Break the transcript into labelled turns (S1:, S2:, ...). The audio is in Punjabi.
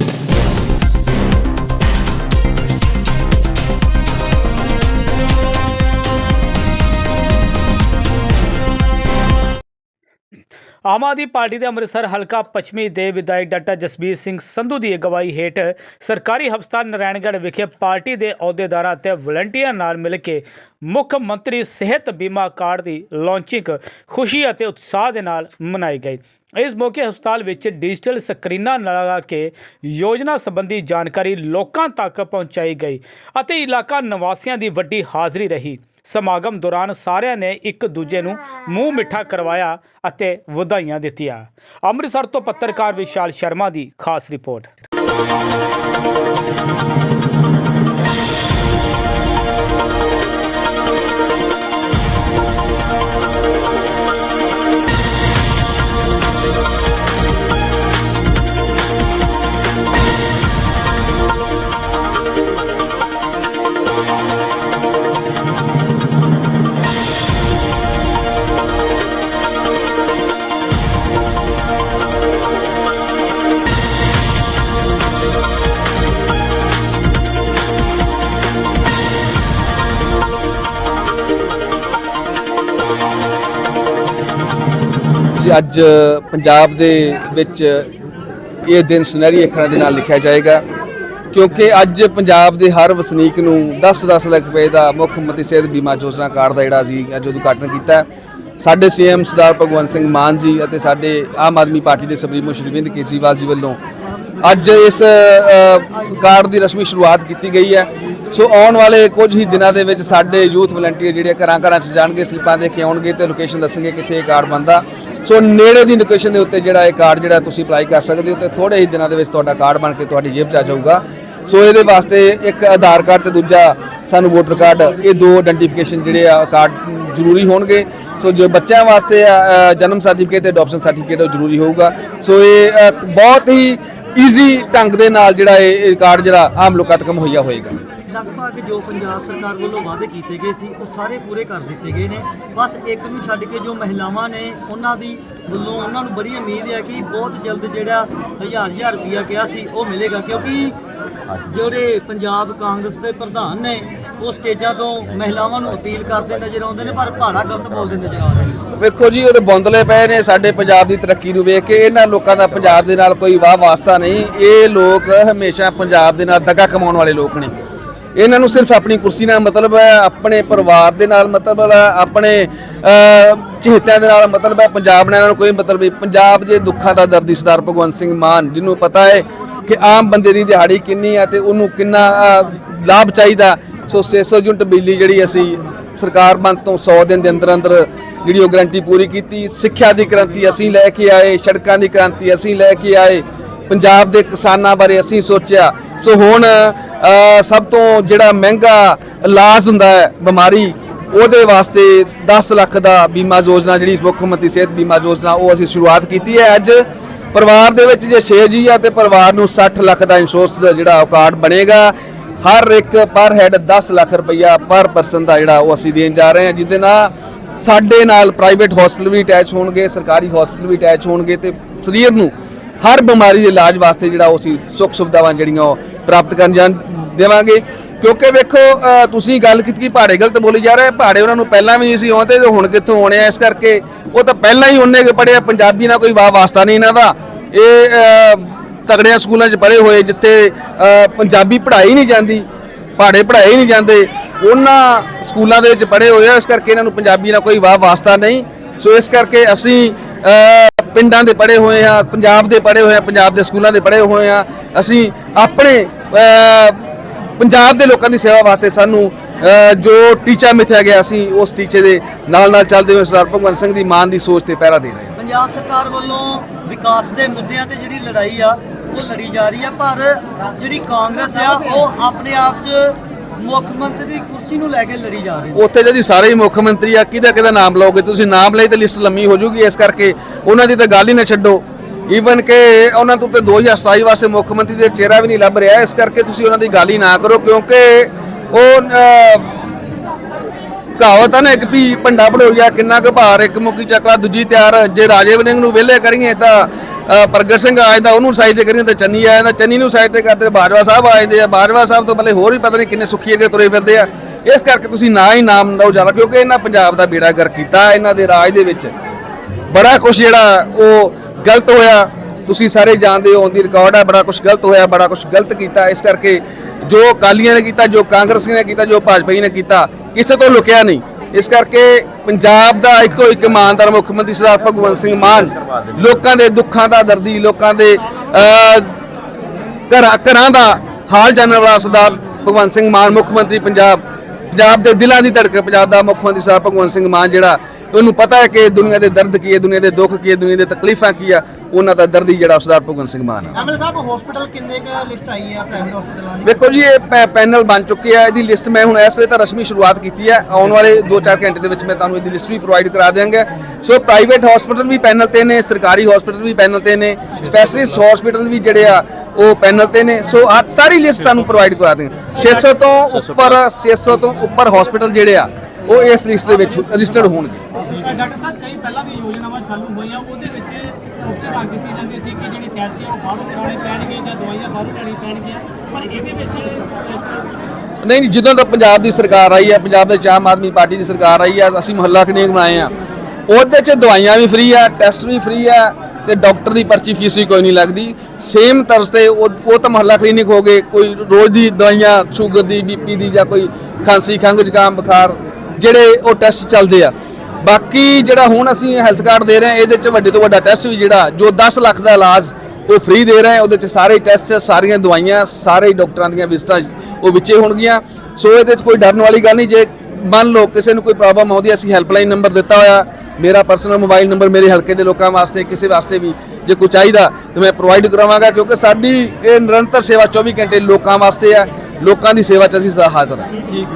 S1: you. ਆਮ ਆਦਮੀ ਪਾਰਟੀ ਦੇ ਅੰਮ੍ਰਿਤਸਰ ਹਲਕਾ ਪੱਛਮੀ ਦੇ ਵਿਧਾਇਕ ਡਾਕਟਰ ਜਸਬੀਰ ਸਿੰਘ ਸੰਧੂ ਦੀ ਅਗਵਾਈ ਹੇਠ ਸਰਕਾਰੀ ਹਸਪਤਾਲ ਨਾਰਾਇਣਗੜ੍ਹ ਵਿਖੇ ਪਾਰਟੀ ਦੇ ਅਹੁਦੇਦਾਰਾਂ ਅਤੇ ਵਲੰਟੀਅਰ ਨਾਲ ਮਿਲ ਕੇ ਮੁੱਖ ਮੰਤਰੀ ਸਿਹਤ ਬੀਮਾ ਕਾਰਡ ਦੀ ਲਾਂਚਿੰਗ ਖੁਸ਼ੀ ਅਤੇ ਉਤਸ਼ਾਹ ਦੇ ਨਾਲ ਮਨਾਈ ਗਈ। ਇਸ ਮੌਕੇ ਹਸਪਤਾਲ ਵਿੱਚ ਡਿਜੀਟਲ ਸਕਰੀਨਾਂ ਲਗਾ ਕੇ ਯੋਜਨਾ ਸੰਬੰਧੀ ਜਾਣਕਾਰੀ ਲੋਕਾਂ ਤੱਕ ਪਹੁੰਚਾਈ ਗਈ ਅਤੇ ਇਲਾਕਾ ਨਿਵਾਸੀਆਂ ਦੀ ਵੱਡੀ ਹਾਜ਼ਰੀ ਰਹੀ। ਸਮਾਗਮ ਦੌਰਾਨ ਸਾਰਿਆਂ ਨੇ ਇੱਕ ਦੂਜੇ ਨੂੰ ਮੂੰਹ ਮਿੱਠਾ ਕਰਵਾਇਆ ਅਤੇ ਵਧਾਈਆਂ ਦਿੱਤੀਆਂ। ਅੰਮ੍ਰਿਤਸਰ ਤੋਂ ਪੱਤਰਕਾਰ ਵਿਸ਼ਾਲ ਸ਼ਰਮਾ ਦੀ ਖਾਸ ਰਿਪੋਰਟ।
S2: ਅੱਜ ਪੰਜਾਬ ਦੇ ਵਿੱਚ ਇਹ ਦਿਨ ਸੁਨਹਿਰੀ ਅੱਖਰਾਂ ਦੇ ਨਾਲ ਲਿਖਿਆ ਜਾਏਗਾ, ਕਿਉਂਕਿ ਅੱਜ ਪੰਜਾਬ ਦੇ ਹਰ ਵਸਨੀਕ ਨੂੰ 10-10 ਲੱਖ ਰੁਪਏ ਦਾ ਮੁੱਖ ਮੰਤਰੀ ਸਿਹਤ ਬੀਮਾ ਯੋਜਨਾ ਕਾਰਡ ਦਾ ਜਿਹੜਾ ਅਸੀਂ ਅੱਜ ਉਦਘਾਟਨ ਕੀਤਾ ਹੈ। ਸਾਡੇ ਸੀਐਮ ਸਰਦਾਰ ਭਗਵੰਤ ਸਿੰਘ ਮਾਨ ਜੀ ਅਤੇ ਸਾਡੇ ਆਮ ਆਦਮੀ ਪਾਰਟੀ ਦੇ ਸੁਪਰੀਮੋ ਸ਼੍ਰੀ ਅਰਵਿੰਦ ਕੇਜਰੀਵਾਲ ਜੀ ਵੱਲੋਂ ਅੱਜ ਇਸ ਕਾਰਡ ਦੀ ਰਸਮੀ ਸ਼ੁਰੂਆਤ ਕੀਤੀ ਗਈ ਹੈ ਸੋ ਆਉਣ ਵਾਲੇ ਕੁਝ ਹੀ ਦਿਨਾਂ ਦੇ ਵਿੱਚ ਸਾਡੇ ਯੂਥ ਵਲੰਟੀਅਰ ਜਿਹੜੇ ਘਰਾਂ ਘਰਾਂ 'ਚ ਜਾਣਗੇ, ਸਲਿੱਪਾਂ ਦੇ ਕੇ ਆਉਣਗੇ ਤੇ ਲੋਕੇਸ਼ਨ ਦੱਸਣਗੇ ਕਿੱਥੇ ਇਹ ਕਾਰਡ ਬਣਦਾ ਸੋ ਨੇੜੇ ਦੀ ਲੋਕੇਸ਼ਨ ਦੇ ਉੱਤੇ ਜਿਹੜਾ ਇਹ ਕਾਰਡ ਜਿਹੜਾ ਤੁਸੀਂ ਅਪਲਾਈ ਕਰ ਸਕਦੇ ਹੋ ਤੇ ਥੋੜੇ ਹੀ ਦਿਨਾਂ ਦੇ ਵਿੱਚ ਤੁਹਾਡਾ ਕਾਰਡ ਬਣ ਕੇ ਤੁਹਾਡੀ ਜੇਬ 'ਚ ਆ ਜਾਊਗਾ। ਸੋ ਇਹਦੇ ਵਾਸਤੇ ਇੱਕ ਆਧਾਰ ਕਾਰਡ ਤੇ ਦੂਜਾ ਸਾਨੂੰ ਵੋਟਰ ਕਾਰਡ, ਇਹ ਦੋ ਆਇਡੈਂਟੀਫਿਕੇਸ਼ਨ ਜਿਹੜੇ ਆ ਕਾਰਡ ਜ਼ਰੂਰੀ ਹੋਣਗੇ। ਸੋ ਜੋ ਬੱਚਿਆਂ ਵਾਸਤੇ ਜਨਮ ਸਰਟੀਫਿਕੇਟ ਤੇ ਅਡਾਪਸ਼ਨ ਸਰਟੀਫਿਕੇਟ ਉਹ ਜ਼ਰੂਰੀ ਹੋਊਗਾ। ਸੋ ਇਹ ਬਹੁਤ ਹੀ ਈਜ਼ੀ ਢੰਗ ਦੇ ਨਾਲ ਜਿਹੜਾ ਇਹ ਇਹ ਕਾਰਡ ਜਿਹੜਾ ਆਮ ਲੋਕਾਂ ਤੱਕ ਮੁਹੱਈਆ ਹੋਏਗਾ।
S3: ਲਗਭਗ ਜੋ ਪੰਜਾਬ ਸਰਕਾਰ ਵੱਲੋਂ ਵਾਅਦੇ ਕੀਤੇ ਗਏ ਸੀ ਉਹ ਸਾਰੇ ਪੂਰੇ ਕਰ ਦਿੱਤੇ ਗਏ ਨੇ। ਬਸ ਇੱਕ ਨੂੰ ਛੱਡ ਕੇ ਜੋ ਮਹਿਲਾਵਾਂ ਨੇ ਉਹਨਾਂ ਦੀ ਵੱਲੋਂ ਉਹਨਾਂ ਨੂੰ ਬੜੀ ਉਮੀਦ ਹੈ ਕਿ ਬਹੁਤ ਜਲਦ ਜਿਹੜਾ ਹਜ਼ਾਰ ਹਜ਼ਾਰ ਰੁਪਇਆ ਕਿਹਾ ਸੀ ਉਹ ਮਿਲੇਗਾ। ਕਿਉਂਕਿ ਜਿਹੜੇ ਪੰਜਾਬ ਕਾਂਗਰਸ ਦੇ ਪ੍ਰਧਾਨ ਨੇ ਉਹ ਸਟੇਜਾਂ ਤੋਂ ਮਹਿਲਾਵਾਂ ਨੂੰ ਅਪੀਲ ਕਰਦੇ ਨਜ਼ਰ ਆਉਂਦੇ ਨੇ ਪਰ ਭਾੜਾ ਗਲਤ ਬੋਲਦੇ ਨਜ਼ਰ ਆ ਰਹੇ ਨੇ।
S2: ਵੇਖੋ ਜੀ ਉਹਦੇ ਬੌਂਦਲੇ ਪਏ ਨੇ ਸਾਡੇ ਪੰਜਾਬ ਦੀ ਤਰੱਕੀ ਨੂੰ ਵੇਖ ਕੇ। ਇਹਨਾਂ ਲੋਕਾਂ ਦਾ ਪੰਜਾਬ ਦੇ ਨਾਲ ਕੋਈ ਵਾਹ ਵਾਸਤਾ ਨਹੀਂ। ਇਹ ਲੋਕ ਹਮੇਸ਼ਾ ਪੰਜਾਬ ਦੇ ਨਾਲ ਦਗਾ ਕਮਾਉਣ ਵਾਲੇ ਲੋਕ ਨੇ। ਇਹਨਾਂ ਨੂੰ ਸਿਰਫ ਆਪਣੀ ਕੁਰਸੀ ਨਾਲ ਮਤਲਬ ਹੈ ਆਪਣੇ ਪਰਿਵਾਰ ਦੇ ਨਾਲ ਮਤਲਬ ਹੈ ਆਪਣੇ ਅਹ, ਦੇ ਨਾਲ ਮਤਲਬ ਹੈ ਪੰਜਾਬ ਨਾਲ ਇਹਨਾਂ ਨੂੰ ਕੋਈ ਮਤਲਬ ਨਹੀਂ ਪੰਜਾਬ ਦੇ ਦੁੱਖਾਂ ਦਾ ਦਰਦੀ ਸਰਦਾਰ ਭਗਵੰਤ ਸਿੰਘ ਮਾਨ ਜਿਹਨੂੰ ਪਤਾ ਹੈ ਕਿ ਆਮ ਬੰਦੇ ਦੀ ਦਿਹਾੜੀ ਕਿੰਨੀ ਹੈ ਤੇ ਉਹਨੂੰ ਕਿੰਨਾ ਲਾਭ ਚਾਹੀਦਾ। ਸੋ 600 ਯੂਨਿਟ ਬਿਜਲੀ ਜਿਹੜੀ ਅਸੀਂ ਸਰਕਾਰ ਬੰਦ ਤੋਂ 100 ਦਿਨ ਦੇ ਅੰਦਰ ਅੰਦਰ ਜਿਹੜੀ ਉਹ ਗਰੰਟੀ ਪੂਰੀ ਕੀਤੀ ਸਿੱਖਿਆ ਦੀ ਕ੍ਰਾਂਤੀ ਅਸੀਂ ਲੈ ਕੇ ਆਏ ਸੜਕਾਂ ਦੀ ਕ੍ਰਾਂਤੀ ਅਸੀਂ ਲੈ ਕੇ ਆਏ ਪੰਜਾਬ ਦੇ ਕਿਸਾਨਾਂ ਬਾਰੇ ਅਸੀਂ ਸੋਚਿਆ। ਸੋ ਹੁਣ ਸਭ ਤੋਂ ਜਿਹੜਾ ਮਹਿੰਗਾ ਇਲਾਜ ਹੁੰਦਾ ਹੈ ਬਿਮਾਰੀ, ਉਹਦੇ ਵਾਸਤੇ 10 ਲੱਖ ਦਾ ਬੀਮਾ ਯੋਜਨਾ ਜਿਹੜੀ ਮੁੱਖ ਮੰਤਰੀ ਸਿਹਤ ਬੀਮਾ ਯੋਜਨਾ, ਉਹ ਅਸੀਂ ਸ਼ੁਰੂਆਤ ਕੀਤੀ ਹੈ ਅੱਜ। ਪਰਿਵਾਰ ਦੇ ਵਿੱਚ ਜੇ 6 ਜੀ ਆ ਤੇ ਪਰਿਵਾਰ ਨੂੰ 60 ਲੱਖ ਦਾ ਇੰਸ਼ੋਰੈਂਸ ਜਿਹੜਾ ਕਾਰਡ ਬਣੇਗਾ। ਹਰ ਇੱਕ ਪਰ ਹੈਡ 10 ਲੱਖ ਰੁਪਈਆ ਪਰ ਪਰਸਨ ਦਾ ਜਿਹੜਾ ਉਹ ਅਸੀਂ ਦੇਣ ਜਾ ਰਹੇ ਹਾਂ, ਜਿਹਦੇ ਨਾਲ ਸਾਡੇ ਨਾਲ ਪ੍ਰਾਈਵੇਟ ਹਸਪੀਟਲ ਵੀ ਅਟੈਚ ਹੋਣਗੇ, ਸਰਕਾਰੀ ਹਸਪੀਟਲ ਵੀ ਅਟੈਚ ਹੋਣਗੇ ਤੇ ਸਰੀਰ ਨੂੰ ਹਰ ਬਿਮਾਰੀ ਦੇ ਇਲਾਜ ਵਾਸਤੇ ਜਿਹੜਾ ਉਹ ਅਸੀਂ ਸੁੱਖ ਸੁਵਿਧਾਵਾਂ ਜਿਹੜੀਆਂ ਉਹ ਪ੍ਰਾਪਤ ਕਰਨ ਜਾਣ ਦੇਵਾਂਗੇ। ਕਿਉਂਕਿ ਵੇਖੋ ਤੁਸੀਂ ਗੱਲ ਕੀਤੀ ਕਿ ਪਹਾੜੇ ਗਲਤ ਬੋਲੀ ਜਾ ਰਹੇ ਪਹਾੜੇ ਉਹਨਾਂ ਨੂੰ ਪਹਿਲਾਂ ਵੀ ਨਹੀਂ ਸੀ ਆਉਂਦੇ ਤੇ ਹੁਣ ਕਿੱਥੋਂ ਆਉਣੇ ਆ ਇਸ ਕਰਕੇ। ਉਹ ਤਾਂ ਪਹਿਲਾਂ ਹੀ ਉਹਨੇ ਪੜਿਆ ਪੰਜਾਬੀ ਨਾਲ ਕੋਈ ਵਾਹ ਵਾਸਤਾ ਨਹੀਂ ਇਹਨਾਂ ਦਾ। ਇਹ ਅ, ਤਗੜਿਆਂ ਸਕੂਲਾਂ 'ਚ ਪੜ੍ਹੇ ਹੋਏ ਜਿੱਥੇ ਪੰਜਾਬੀ ਪੜ੍ਹਾਈ ਨਹੀਂ ਜਾਂਦੀ ਪਹਾੜੇ ਪੜ੍ਹਾਏ ਨਹੀਂ ਜਾਂਦੇ। ਉਹਨਾਂ ਸਕੂਲਾਂ ਦੇ ਵਿੱਚ ਪੜ੍ਹੇ ਹੋਏ ਆ ਇਸ ਕਰਕੇ ਇਹਨਾਂ ਨੂੰ ਪੰਜਾਬੀ ਨਾਲ ਕੋਈ ਵਾਹ ਵਾਸਤਾ ਨਹੀਂ। ਸੋ ਇਸ ਕਰਕੇ ਅਸੀਂ ਪਿੰਡਾਂ ਦੇ ਪੜ੍ਹੇ ਹੋਏ ਆ, ਪੰਜਾਬ ਦੇ ਪੜ੍ਹੇ ਹੋਏ ਆ, ਪੰਜਾਬ ਦੇ ਸਕੂਲਾਂ ਦੇ ਪੜ੍ਹੇ ਹੋਏ ਆ, ਅਸੀਂ ਆਪਣੇ ਪੰਜਾਬ ਦੇ ਲੋਕਾਂ ਦੀ ਸੇਵਾ ਵਾਸਤੇ ਸਾਨੂੰ ਜੋ ਟੀਚਾ ਮਿਥਿਆ ਗਿਆ ਸੀ ਉਸ ਟੀਚੇ ਦੇ ਨਾਲ ਨਾਲ ਚੱਲਦੇ ਹੋਏ ਸਰਦਾਰ ਭਗਵੰਤ ਸਿੰਘ ਦੀ ਮਾਨ ਦੀ ਸੋਚ ਤੇ ਪਹਿਰਾ ਦੇ ਰਹੇ ਹਾਂ।
S3: ਪੰਜਾਬ ਸਰਕਾਰ ਵੱਲੋਂ ਵਿਕਾਸ ਦੇ ਮੁੱਦਿਆਂ ਤੇ ਜਿਹੜੀ ਲੜਾਈ ਆ, ਉਹ ਲੜੀ ਜਾ ਰਹੀ ਆ, ਪਰ ਜਿਹੜੀ ਕਾਂਗਰਸ ਆ, ਉਹ ਆਪਣੇ ਆਪ 'ਚ ਮੁੱਖ ਮੰਤਰੀ ਦੀ ਕੁਰਸੀ ਨੂੰ ਲੈ ਕੇ ਲੜੀ ਜਾ ਰਹੀ
S2: ਉੱਥੇ ਜਿਹੜੀ ਸਾਰੇ ਹੀ ਮੁੱਖ ਮੰਤਰੀ ਆ, ਕਿਹਦਾ ਕਿਹਦਾ ਨਾਮ ਲਓਗੇ ਤੁਸੀਂ? ਨਾਮ ਲਈ ਤੇ ਲਿਸਟ ਲੰਮੀ ਹੋ ਜੂਗੀ ਇਸ ਕਰਕੇ। ਉਹਨਾਂ ਦੀ ਤਾਂ ਗੱਲ ਹੀ ਨਾ ਛੱਡੋ। ਈਵਨ ਕਿ ਉਹਨਾਂ ਤੋਂ ਤੇ 2027 ਵਾਸਤੇ ਮੁੱਖ ਮੰਤਰੀ ਦੇ ਚਿਹਰਾ ਵੀ ਨਹੀਂ ਲੱਭ ਰਿਹਾ। ਇਸ ਕਰਕੇ ਤੁਸੀਂ ਉਹਨਾਂ ਦੀ ਗੱਲ ਹੀ ਨਾ ਕਰੋ, ਕਿਉਂਕਿ ਉਹ ਕਹਾਵਤ ਆ ਨਾ ਇੱਕ ਵੀ ਭੰਡਾ ਭੜੋਈਆ ਕਿੰਨਾ ਕੁ ਭਾਰ, ਇੱਕ ਮੁੱਕੀ ਚੱਕਲਾ ਦੂਜੀ ਤਿਆਰ, ਜੇ ਰਾਜੇ ਵੜਿੰਗ ਨੂੰ ਵਿਹਲੇ ਕਰੀਏ ਤਾਂ ਪ੍ਰਗਟ ਸਿੰਘ ਆ ਜਾਂਦਾ, ਉਹਨੂੰ ਸਾਈਡ ਤੇ ਕਰੀਏ ਤਾਂ ਚੰਨੀ ਆ ਜਾਂਦਾ, ਚੰਨੀ ਨੂੰ ਸਾਈਡ ਤੇ ਕਰਦੇ ਬਾਜਵਾ ਸਾਹਿਬ ਆ ਜਾਂਦੇ ਆ। ਬਾਜਵਾ ਸਾਹਿਬ ਤੋਂ ਪਹਿਲੇ ਹੋਰ ਵੀ ਪਤਾ ਨਹੀਂ ਕਿੰਨੇ ਸੁੱਖੀ ਅੱਗੇ ਤੁਰੇ ਫਿਰਦੇ ਆ। ਇਸ ਕਰਕੇ ਤੁਸੀਂ ਨਾ ਹੀ ਨਾਮ ਲਓ ਜ਼ਿਆਦਾ, ਕਿਉਂਕਿ ਇਹਨਾਂ ਪੰਜਾਬ ਦਾ ਬੇੜਾ ਗਰ ਕੀਤਾ, ਇਹਨਾਂ ਦੇ ਰਾਜ ਦੇ ਵਿੱਚ। ਬੜਾ ਕੁਝ ਜਿਹੜਾ ਉਹ ਗਲਤ ਹੋਇਆ, ਤੁਸੀਂ ਸਾਰੇ ਜਾਣਦੇ ਹੋ ਔਨ ਰਿਕਾਰਡ ਹੈ ਬੜਾ ਕੁਝ ਗਲਤ ਹੋਇਆ, ਬੜਾ ਕੁਝ ਗਲਤ ਕੀਤਾ। ਇਸ ਕਰਕੇ ਜੋ ਅਕਾਲੀਆਂ ਨੇ ਕੀਤਾ, ਜੋ ਕਾਂਗਰਸ ਨੇ ਕੀਤਾ, ਜੋ ਭਾਜਪਾ ਨੇ ਕੀਤਾ, ਕਿਸੇ ਤੋਂ ਲੁਕਿਆ ਨਹੀਂ। ਇਸ ਕਰਕੇ ਪੰਜਾਬ ਦਾ ਇੱਕੋ ਇੱਕ ਇਮਾਨਦਾਰ ਮੁੱਖ ਮੰਤਰੀ ਸਰਦਾਰ ਭਗਵੰਤ ਸਿੰਘ ਮਾਨ ਲੋਕਾਂ ਦੇ ਦੁੱਖਾਂ ਦਾ ਦਰਦੀ ਲੋਕਾਂ ਦੇ ਅਹ, ਘਰਾਂ ਘਰਾਂ ਦਾ ਹਾਲ ਜਾਣਨ ਵਾਲਾ ਸਰਦਾਰ ਭਗਵੰਤ ਸਿੰਘ ਮਾਨ ਮੁੱਖ ਮੰਤਰੀ ਪੰਜਾਬ ਪੰਜਾਬ ਦੇ ਦਿਲਾਂ ਦੀ ਧੜਕਣ ਪੰਜਾਬ ਦਾ ਮੁੱਖ ਮੰਤਰੀ ਸਰਦਾਰ ਭਗਵੰਤ ਸਿੰਘ ਮਾਨ ਜਿਹੜਾ ਉਹਨੂੰ ਪਤਾ ਹੈ ਕਿ ਦੁਨੀਆ ਦੇ ਦਰਦ ਕੀ ਹੈ ਦੁਨੀਆ ਦੇ ਦੁੱਖ ਕੀ ਹੈ ਦੁਨੀਆ ਦੇ ਤਕਲੀਫਾਂ ਕੀ ਆ ਉਹਨਾਂ ਦਾ ਦਰਦੀ ਜਿਹੜਾ ਸਰਦਾਰ ਭਗਵੰਤ ਸਿੰਘ ਮਾਨ ਹੈ
S3: ਐਮਐਲ ਸਾਹਿਬ ਹਸਪੀਟਲ ਕਿੰਨੇ ਕ ਲਿਸਟ ਆਈ ਹੈ ਪ੍ਰਾਈਵੇਟ ਹਸਪੀਟਲਾਂ ਦੀ
S2: ਵੇਖੋ ਜੀ ਇਹ ਪੈਨਲ ਬਣ ਚੁੱਕੇ ਆ ਇਹਦੀ ਲਿਸਟ ਮੈਂ ਹੁਣ ਇਸ ਵੇਲੇ ਤਾਂ ਰਸਮੀ ਸ਼ੁਰੂਆਤ ਕੀਤੀ ਹੈ ਆਉਣ ਵਾਲੇ 2-4 ਘੰਟੇ ਦੇ ਵਿੱਚ ਮੈਂ ਤੁਹਾਨੂੰ ਇਹਦੀ ਲਿਸਟ ਵੀ ਪ੍ਰੋਵਾਈਡ ਕਰਾ ਦਿਆਂਗਾ। ਸੋ ਪ੍ਰਾਈਵੇਟ ਹਸਪੀਟਲ ਵੀ ਪੈਨਲ ਤੇ ਨੇ ਸਰਕਾਰੀ ਹਸਪੀਟਲ ਵੀ ਪੈਨਲ ਤੇ ਨੇ ਸਪੈਸ਼ਲਿਸਟ ਹਸਪੀਟਲ ਵੀ ਜਿਹੜੇ ਆ ਉਹ ਪੈਨਲ ਤੇ ਨੇ। ਸੋ ਆਹ ਸਾਰੀ ਲਿਸਟ ਤੁਹਾਨੂੰ ਪ੍ਰੋਵਾਈਡ ਕਰਾ ਦਿਆਂਗੇ 600 ਤੋਂ ਉੱਪਰ 600 ਤੋਂ ਉੱਪਰ ਹਸਪੀਟਲ ਜਿਹੜੇ ਆ ਉਹ ਇਸ ਲਿਸਟ ਦੇ ਵਿੱਚ ਰਜਿਸਟਰਡ ਹੋਣਗੇ।
S4: ਡਾਕਟਰ ਸਾਹਿਬ ਕਈ ਪਹਿਲਾਂ ਵੀ ਯੋਜਨਾਵਾਂ ਚਾਲੂ ਹੋਈਆਂ ਉਹਦੇ ਵਿੱਚ ਉਪਚਾਰ ਲੱਗ ਜਾਂਦੀ ਸੀ ਕਿ ਜਿਹੜੇ ਟੈਸਟ ਆ ਉਹ ਬਾਹਰੋਂ ਕਰਾਉਣੇ ਪੈਣਗੇ ਜਾਂ ਦਵਾਈਆਂ ਬਾਹਰੋਂ ਲੈਣੀਆਂ ਪੈਣਗੀਆਂ ਪਰ ਇਹਦੇ ਵਿੱਚ
S2: ਨਹੀਂ ਨਹੀਂ, ਜਦੋਂ ਦਾ ਪੰਜਾਬ ਦੀ ਸਰਕਾਰ ਆਈ ਹੈ ਪੰਜਾਬ ਦੇ ਆਮ ਆਦਮੀ ਪਾਰਟੀ ਦੀ ਸਰਕਾਰ ਆਈ ਹੈ ਅਸੀਂ ਮੁਹੱਲਾ ਕਲੀਨਿਕ ਬਣਾਏ ਆ ਉਹਦੇ 'ਚ ਦਵਾਈਆਂ ਵੀ ਫ੍ਰੀ ਆ ਟੈਸਟ ਵੀ ਫ੍ਰੀ ਆ ਤੇ ਡਾਕਟਰ ਦੀ ਪਰਚੀ ਫੀਸ ਵੀ ਕੋਈ ਨਹੀਂ ਲੱਗਦੀ। ਸੇਮ ਤਰਸ ਤੇ ਉਹ ਤਾਂ ਮੁਹੱਲਾ ਕਲੀਨਿਕ ਹੋ ਗਏ ਕੋਈ ਰੋਜ਼ ਦੀ ਦਵਾਈਆਂ ਸ਼ੂਗਰ ਦੀ ਬੀਪੀ ਦੀ ਜਾਂ ਕੋਈ ਖਾਂਸੀ ਖੰਘ ਜ਼ੁਕਾਮ ਬੁਖਾਰ ਜਿਹੜੇ ਉਹ ਟੈਸਟ ਚੱਲਦੇ ਆ। ਬਾਕੀ ਜਿਹੜਾ ਹੁਣ ਅਸੀਂ ਹੈਲਥ ਕਾਰਡ ਦੇ ਰਹੇ ਹਾਂ ਇਹਦੇ 'ਚ ਵੱਡੇ ਤੋਂ ਵੱਡਾ ਟੈਸਟ ਵੀ ਜਿਹੜਾ ਜੋ 10 ਲੱਖ ਦਾ ਇਲਾਜ ਉਹ ਫ੍ਰੀ ਦੇ ਰਹੇ ਹਾਂ ਉਹਦੇ 'ਚ ਸਾਰੇ ਟੈਸਟ ਸਾਰੀਆਂ ਦਵਾਈਆਂ ਸਾਰੇ ਡਾਕਟਰਾਂ ਦੀਆਂ ਵਿਜ਼ਟਾਂ ਉਹ ਵਿੱਚੇ ਹੋਣਗੀਆਂ। ਸੋ ਇਹਦੇ 'ਚ ਕੋਈ ਡਰਨ ਵਾਲੀ ਗੱਲ ਨਹੀਂ ਜੇ ਮੰਨ ਲਓ ਕਿਸੇ ਨੂੰ ਕੋਈ ਪ੍ਰੋਬਲਮ ਆਉਂਦੀ ਹੈ, ਅਸੀਂ ਹੈਲਪਲਾਈਨ ਨੰਬਰ ਦਿੱਤਾ ਹੋਇਆ ਮੇਰਾ ਪਰਸਨਲ ਮੋਬਾਈਲ ਨੰਬਰ ਮੇਰੇ ਹਲਕੇ ਦੇ ਲੋਕਾਂ ਵਾਸਤੇ ਕਿਸੇ ਵਾਸਤੇ ਵੀ ਜੇ ਕੋਈ ਚਾਹੀਦਾ ਤਾਂ ਮੈਂ ਪ੍ਰੋਵਾਈਡ ਕਰਾਵਾਂਗਾ ਕਿਉਂਕਿ ਸਾਡੀ ਇਹ ਨਿਰੰਤਰ ਸੇਵਾ 24 ਘੰਟੇ ਲੋਕਾਂ ਵਾਸਤੇ ਹੈ ਲੋਕਾਂ ਦੀ ਸੇਵਾ 'ਚ ਅਸੀਂ ਸਦਾ ਹਾਜ਼ਰ ਹਾਂ। ਠੀਕ